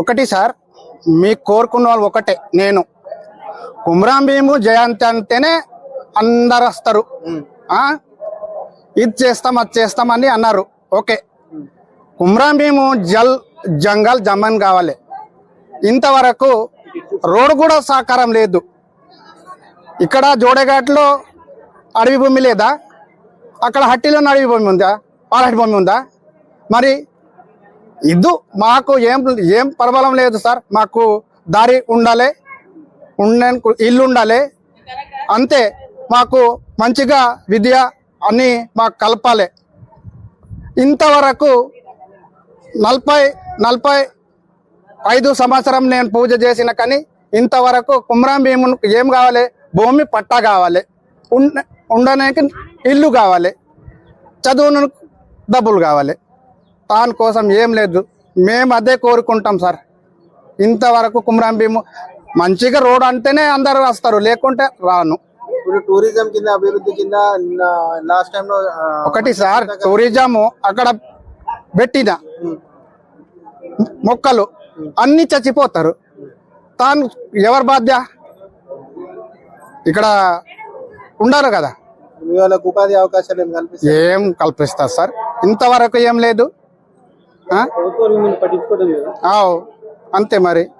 ఒకటి సార్ మీకు కోరుకున్న వాళ్ళు ఒకటే నేను. కుమ్రాం భీము జయంతి అంటేనే అందరు వస్తారు? ఇది చేస్తాం అది చేస్తామని అన్నారు. ఓకే. కుమ్రాం భీము జల్ జంగల్ జమన్ కావాలి. ఇంతవరకు రోడ్డు కూడా సహకారం లేదు. ఇక్కడ జోడేఘాట్లో అడవి భూమి లేదా? అక్కడ హట్టిలో అడవి భూమి ఉందా? పాలహట్టి భూమి ఉందా? మరి ఇద్దు. మాకు ఏం ఏం పర్వాలం లేదు సార్. మాకు దారి ఉండాలి. ఉండే ఇల్లు ఉండాలి అంతే. మాకు మంచిగా విద్య అని మాకు కలపాలి. ఇంతవరకు నలభై నలభై ఐదు సంవత్సరం నేను పూజ చేసిన కానీ ఇంతవరకు కుమ్రాం భీము ఏం కావాలి? భూమి పట్టా కావాలి. ఉండ- ఉండడానికి ఇల్లు కావాలి. చదువును డబ్బులు కావాలి. దాని కోసం ఏం లేదు. మేము అదే కోరుకుంటాం సార్. ఇంతవరకు కుమ్రాం భీము మంచిగా రోడ్ అంటేనే అందరు వస్తారు లేకుంటే రాను. ఇప్పుడు టూరిజం కింద అభివృద్ధి కింద లాస్ట్ టైం లో ఆ, ఒకటి సార్ టూరిజం అక్కడ పెట్టిన మొక్కలు అన్ని చచ్చిపోతారు. తాను ఎవరు బాధ్య? ఇక్కడ ఉండరు కదా. ఉపాధి అవకాశాలు ఏం కల్పిస్తారు సార్. ఇంతవరకు ఏం లేదు. అంతే మరి?